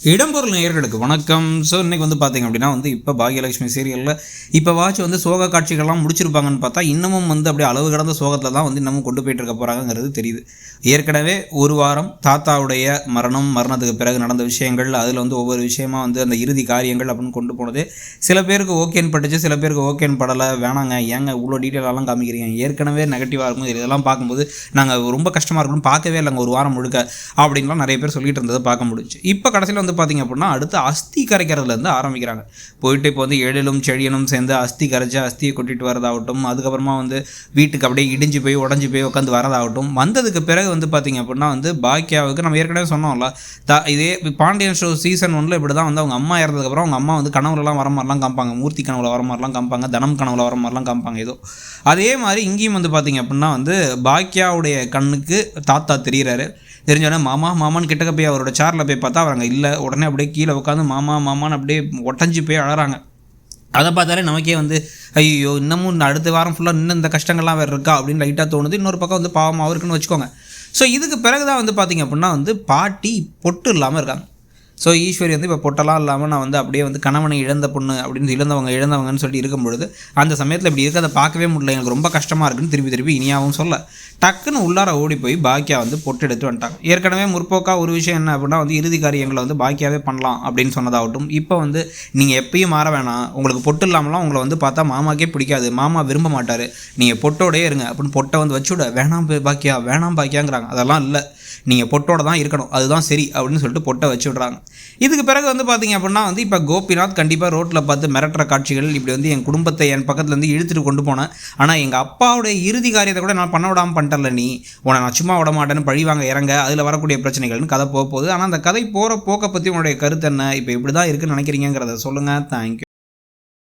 இடம்பொருள் நேயர்களுக்கு வணக்கம். ஸோ இன்னைக்கு வந்து பார்த்தீங்க அப்படின்னா வந்து இப்போ பாகியலட்சுமி சீரியலில் இப்போ வாட்ச் வந்து சோக காட்சிகள்லாம் முடிச்சிருப்பாங்கன்னு பார்த்தா இன்னமும் வந்து அப்படியே அளவு கடந்த சோகத்தில் தான் வந்து இன்னமும் கொண்டு போயிட்டு இருக்க போகிறாங்கிறது தெரியுது. ஏற்கனவே ஒரு வாரம் தாத்தாவுடைய மரணம் மரணத்துக்கு பிறகு நடந்த விஷயங்கள் அதில் வந்து ஒவ்வொரு விஷயமா வந்து அந்த இறுதி காரியங்கள் அப்படின்னு கொண்டு போனது. சில பேருக்கு ஓகேன்னு பட்டுச்சு சில பேருக்கு ஓகேன்னு படலை. வேணாங்க ஏங்க இவ்வளோ டீட்டெயிலெல்லாம் காமிக்கிறீங்க. ஏற்கனவே நெகட்டிவாக இருக்கும். இதெல்லாம் பார்க்கும்போது நாங்கள் ரொம்ப கஷ்டமாக இருக்கணும் பார்க்கவே இல்லைங்க ஒரு வாரம் முழுக்க அப்படின்லாம் நிறைய பேர் சொல்லிட்டு இருந்ததை பார்க்க முடிச்சு இப்போ கடைசியில் வந்து பார்த்தீங்க அப்படின்னா அடுத்து அஸ்தி கரைக்கிறதுலேருந்து ஆரம்பிக்கிறாங்க. போயிட்டு இப்போ வந்து எழிலும் செழியனும் சேர்ந்து அஸ்தி கரைச்சி அஸ்தியை கொட்டிட்டு வரதாகட்டும் அதுக்கப்புறமா வந்து வீட்டுக்கு அப்படியே இடிஞ்சு போய் உடஞ்சி போய் உட்காந்து வரதாகட்டும் வந்ததுக்கு பிறகு வந்து பார்த்தீங்க அப்படின்னா வந்து பாக்கியாவுக்கு நம்ம ஏற்கனவே சொன்னோம்ல த இதே பாண்டியன் ஷோ சீசன் ஒன்றில் இப்படி தான் வந்து அவங்க அம்மா இறந்ததுக்கப்புறம் அவங்க அம்மா வந்து கனவுலலாம் வர மாதிரிலாம் காமிப்பாங்க. மூர்த்தி கனவுல வர மாதிரிலாம் காமிப்பாங்க தனம் கனவுல வர மாதிரிலாம் காமிப்பாங்க ஏதோ. அதே மாதிரி இங்கேயும் வந்து பார்த்தீங்க அப்படின்னா வந்து பாக்கியாவுடைய கண்ணுக்கு தாத்தா தெரிகிறாரு தெரிஞ்சோடனே மாமா மாமான்னு கிட்டக்க போய் அவரோட சேரில் போய் பார்த்தா அவங்க இல்லை. உடனே அப்படியே கீழே உட்காந்து மாமா மாமான்னு அப்படியே ஒட்டஞ்சு போய் அழறாங்க. அதை பார்த்தாலே நமக்கே வந்து ஐயோ இன்னமும் இந்த அடுத்த வாரம் ஃபுல்லாக இன்னும் இந்த கஷ்டங்கள்லாம் வேறு இருக்கா அப்படின்னு லைட்டாக தோணுது. இன்னொரு பக்கம் வந்து பாவமாக இருக்குன்னு வச்சுக்கோங்க. ஸோ இதுக்கு பிறகு தான் வந்து பார்த்திங்க அப்படின்னா வந்து பாட்டி பொட்டு இல்லாமல் இருக்காங்க. ஸோ ஈஸ்வரி வந்து இப்போ பொட்டெல்லாம் இல்லாமல் நான் வந்து அப்படியே வந்து கணவனை இழந்த பொண்ணு அப்படின்னு இழந்தவங்க இழந்தவங்கன்னு சொல்லிட்டு இருக்கும் பொழுது அந்த சமயத்தில் இப்படி இருக்க அதை பார்க்கவே முடியல. எனக்கு ரொம்ப கஷ்டமாக இருக்குன்னு திருப்பி திருப்பி இனியாவும் சொல்ல. டக்குன்னு உள்ளார ஓடி போய் பாக்கியா வந்து பொட்டு எடுத்து வந்துட்டாங்க. ஏற்கனவே முற்போக்காக ஒரு விஷயம் என்ன அப்படின்னா வந்து இறுதி காரியங்களை வந்து பாக்கியாவே பண்ணலாம் அப்படின்னு சொன்னதாகட்டும். இப்போ வந்து நீங்கள் எப்பயும் மாற வேணாம். உங்களுக்கு பொட்டு இல்லாமலாம் உங்களை வந்து பார்த்தா மாமாக்கே பிடிக்காது. மாமா விரும்ப மாட்டார். நீங்கள் பொட்டோடே இருங்க அப்படின்னு பொட்டை வந்து வச்சுவிட வேணாம் பே- பாக்கியா வேணாம் பாக்கியாங்கிறாங்க அதெல்லாம் இல்லை. நீங்கள் பொட்டோட தான் இருக்கணும். அதுதான் சரி அப்படின்னு சொல்லிட்டு பொட்டை வச்சு விட்றாங்க இதுக்கு பிறகு வந்து பார்த்தீங்க அப்படின்னா வந்து இப்போ கோபிநாத் கண்டிப்பாக ரோட்டில் பார்த்து மிரட்டுற காட்சிகள் இப்படி வந்து என் குடும்பத்தை என் பக்கத்துலேருந்து இழுத்துட்டு கொண்டு போனேன். ஆனால் எங்கள் அப்பாவுடைய இறுதி காரியத்தை கூட நான் பண்ண விடாமல் பண்ணிட்டல நீ. உன்னை நான் சும்மா விட மாட்டேன்னு பழிவாங்க இறங்க. அதில் வரக்கூடிய பிரச்சனைகள்னு கதை போக போகுது. ஆனால் அந்த கதை போகிற போக்கை பற்றி உன்னுடைய கருத்து என்ன? இப்போ இப்படி தான் இருக்குன்னு நினைக்கிறீங்கிறத சொல்லுங்கள் தேங்க்யூ